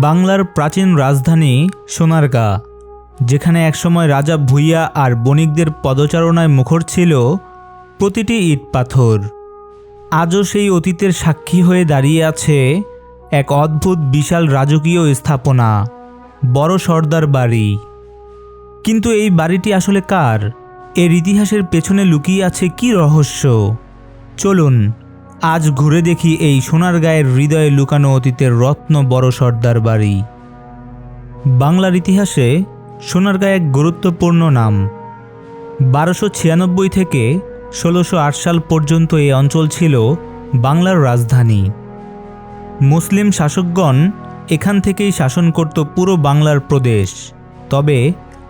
বাংলার প্রাচীন রাজধানী সোনারগাঁ, যেখানে একসময় রাজা ভুইয়া আর বণিকদের পদচারণায় মুখর ছিল প্রতিটি ইট পাথর। আজও সেই অতীতের সাক্ষী হয়ে দাঁড়িয়ে আছে এক অদ্ভুত বিশাল রাজকীয় স্থাপনা, বড় সর্দার বাড়ি। কিন্তু এই বাড়িটি আসলে কার? এর ইতিহাসের পেছনে লুকিয়ে আছে কি রহস্য? চলুন আজ ঘুরে দেখি এই সোনার গায়ের হৃদয়ে লুকানো অতীতের রত্ন বড় সর্দার বাড়ি। বাংলার ইতিহাসে সোনারগাঁ এক গুরুত্বপূর্ণ নাম। বারোশো ছিয়ানব্বই থেকে ষোলোশো আট সাল পর্যন্ত এই অঞ্চল ছিল বাংলার রাজধানী। মুসলিম শাসকগণ এখান থেকেই শাসন করত পুরো বাংলার প্রদেশ। তবে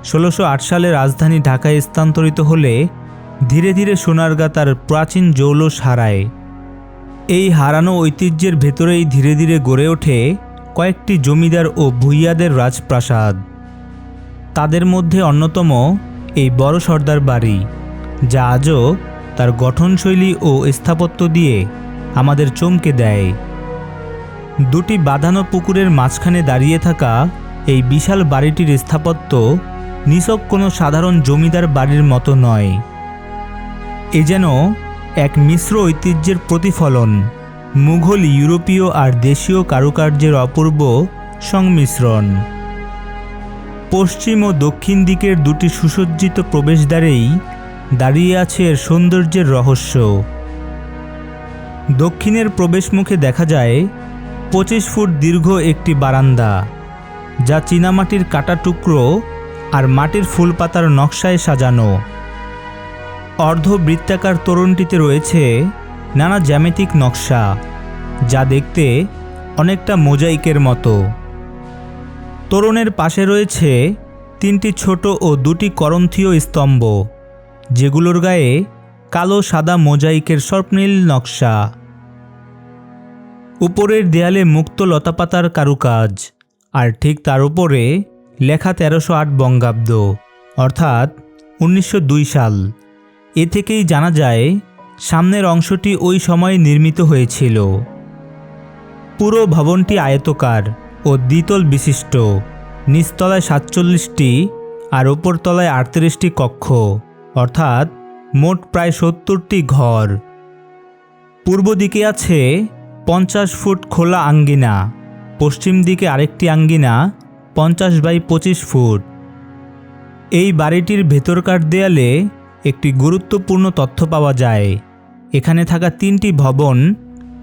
ষোলোশো আট সালে রাজধানী ঢাকায় স্থানান্তরিত হলে ধীরে ধীরে সোনারগাঁ তার প্রাচীন জৌলস হারায়। এই হারানো ঐতিহ্যের ভেতরেই ধীরে ধীরে গড়ে ওঠে কয়েকটি জমিদার ও ভূইয়াদের রাজপ্রাসাদ। তাদের মধ্যে অন্যতম এই বড় সর্দার বাড়ি, যা আজও তার গঠনশৈলী ও স্থাপত্য দিয়ে আমাদের চমকে দেয়। দুটি বাঁধানো পুকুরের মাঝখানে দাঁড়িয়ে থাকা এই বিশাল বাড়িটির স্থাপত্য নিছক কোনো সাধারণ জমিদার বাড়ির মতো নয়। এ যেন এক মিশ্র ঐতিহ্যের প্রতিফলন। মুঘল, ইউরোপীয় আর দেশীয় কারুকার্যের অপূর্ব সংমিশ্রণ। পশ্চিম ও দক্ষিণ দিকের দুটি সুসজ্জিত প্রবেশদ্বারেই দাঁড়িয়ে আছে এর সৌন্দর্যের রহস্য। দক্ষিণের প্রবেশমুখে দেখা যায় পঁচিশ ফুট দীর্ঘ একটি বারান্দা, যা চীনামাটির কাটা টুকরো আর মাটির ফুলপাতার নকশায় সাজানো। অর্ধবৃত্তাকার তোরণটিতে রয়েছে নানা জ্যামিতিক নকশা, যা দেখতে অনেকটা মোজাইকের মতো। তোরণের পাশে রয়েছে তিনটি ছোট ও দুটি করন্থীয় স্তম্ভ, যেগুলোর গায়ে কালো সাদা মোজাইকের স্বপ্নীল নকশা। উপরের দেয়ালে মুক্ত লতাপাতার কারুকাজ, আর ঠিক তার উপরে লেখা তেরোশো আট বঙ্গাব্দ, অর্থাৎ উনিশশো দুই সাল। এ থেকেই জানা যায়, সামনের অংশটি ওই সময়ে নির্মিত হয়েছিল। পুরো ভবনটি আয়তকার ও দ্বিতল বিশিষ্ট, নিচতলায় সাতচল্লিশটি আর ওপরতলায় আটত্রিশটি কক্ষ, অর্থাৎ মোট প্রায় সত্তরটি ঘর। পূর্ব দিকে আছে পঞ্চাশ ফুট খোলা আঙ্গিনা, পশ্চিম দিকে আরেকটি আঙ্গিনা পঞ্চাশ বাই পঁচিশ ফুট। এই বাড়িটির ভেতরকার দেয়ালে একটি গুরুত্বপূর্ণ তথ্য পাওয়া যায়। এখানে থাকা তিনটি ভবন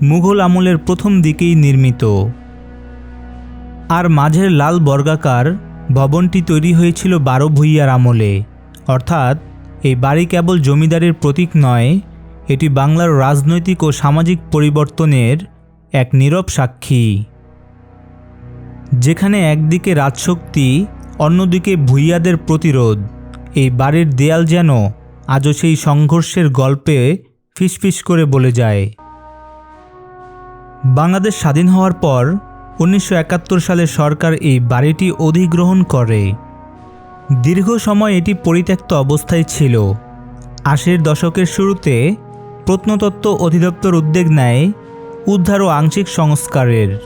মুঘল আমলের প্রথম দিকেই নির্মিত। আর মাঝের লাল বর্গাকার ভবনটি তৈরি হয়েছিল বারো ভূঁইয়ার আমলে। অর্থাৎ, এই বাড়ি কেবল জমিদারের প্রতীক নয়, এটি বাংলার রাজনৈতিক ও সামাজিক পরিবর্তনের এক নীরব সাক্ষী। যেখানে একদিকে রাজশক্তি, অন্যদিকে ভূঁইয়াদের প্রতিরোধ। এই বাড়ির দেয়াল যেন আজও সেই সংঘর্ষের গল্পে ফিসফিস করে বলে যায়। বাংলাদেশ স্বাধীন হওয়ার পর উনিশশো একাত্তর সালে সরকার এই বাড়িটি অধিগ্রহণ করে। দীর্ঘ সময় এটি পরিত্যক্ত অবস্থায় ছিল। আশির দশকের শুরুতে প্রত্নতত্ত্ব অধিদপ্তর উদ্যোগ নেয় উদ্ধার ও আংশিক সংস্কারের।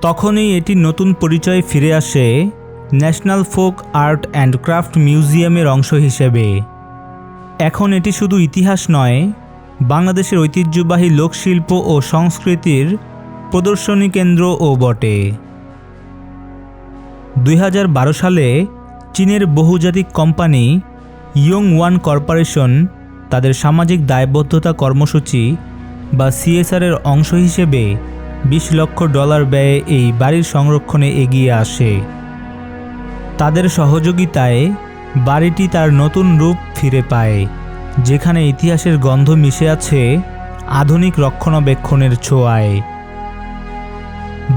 তখনই এটি নতুন পরিচয়ে ফিরে আসে national folk art and craft মিউজিয়ামের অংশ হিসেবে। এখন এটি শুধু ইতিহাস নয়, বাংলাদেশের ঐতিহ্যবাহী লোকশিল্প ও সংস্কৃতির প্রদর্শনী কেন্দ্রও বটে। দুই হাজার বারো সালে চীনের বহুজাতিক কোম্পানি ইয়ং ওয়ান কর্পোরেশন তাদের সামাজিক দায়বদ্ধতা কর্মসূচি বা সিএসআরের অংশ হিসেবে বিশ লক্ষ ডলার ব্যয়ে এই বাড়ির সংরক্ষণে এগিয়ে আসে। তাদের সহযোগিতায় বাড়িটি তার নতুন রূপ ফিরে পায়, যেখানে ইতিহাসের গন্ধ মিশে আছে আধুনিক রক্ষণাবেক্ষণের ছোঁয়ায়।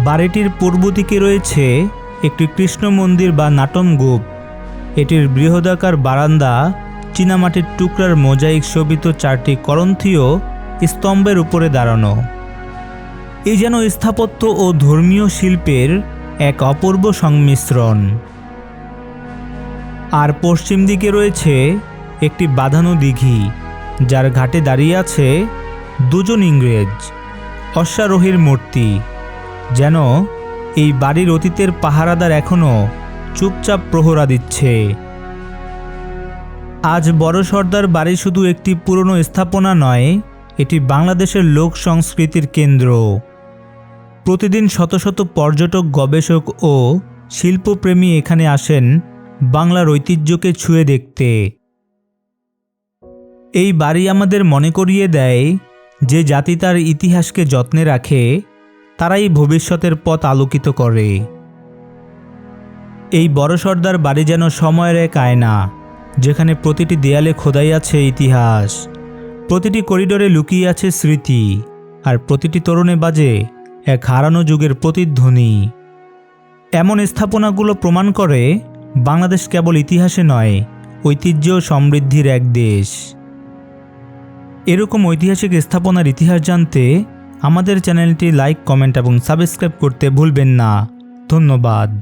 বাড়িটির পূর্ব দিকে রয়েছে একটি কৃষ্ণ মন্দির বা নাটমগূপ এটির বৃহদাকার বারান্দা, চীনামাটির টুকরার মোজাইক শোভিত চারটি করন্থীয় স্তম্ভের উপরে দাঁড়ানো। এই যেন স্থাপত্য ও ধর্মীয় শিল্পের এক অপূর্ব সংমিশ্রণ। আর পশ্চিম দিকে রয়েছে একটি বাঁধানো দিঘি, যার ঘাটে দাঁড়িয়ে আছে দুজন ইংরেজ, অশ্বারোহীর মূর্তি। যেন এই বাড়ির অতীতের পাহারাদার এখনও চুপচাপ প্রহরা দিচ্ছে। আজ বড় সর্দার বাড়ি শুধু একটি পুরনো স্থাপনা নয়, এটি বাংলাদেশের লোক সংস্কৃতির কেন্দ্র। প্রতিদিন শত শত পর্যটক, গবেষক ও শিল্পপ্রেমী এখানে আসেন বাংলার ঐতিহ্যকে ছুঁয়ে দেখতে। এই বাড়ি আমাদের মনে করিয়ে দেয় যে জাতি তার ইতিহাসকে যত্নে রাখে, তারাই ভবিষ্যতের পথ আলোকিত করে। এই বড় সর্দার বাড়ি যেন সময়ের এক আয়না, যেখানে প্রতিটি দেয়ালে খোদাই আছে ইতিহাস, প্রতিটি করিডোরে লুকিয়ে আছে স্মৃতি, আর প্রতিটি তরুণে বাজে এক হারানো যুগের প্রতিধ্বনি। এমন স্থাপনাগুলো প্রমাণ করে বাংলাদেশ কেবল ইতিহাসে নয়, ঐতিহ্য সমৃদ্ধির এক দেশ। এরকম ঐতিহাসিক স্থাপনার ইতিহাস জানতে আমাদের চ্যানেলটি লাইক, কমেন্ট এবং সাবস্ক্রাইব করতে ভুলবেন না। ধন্যবাদ।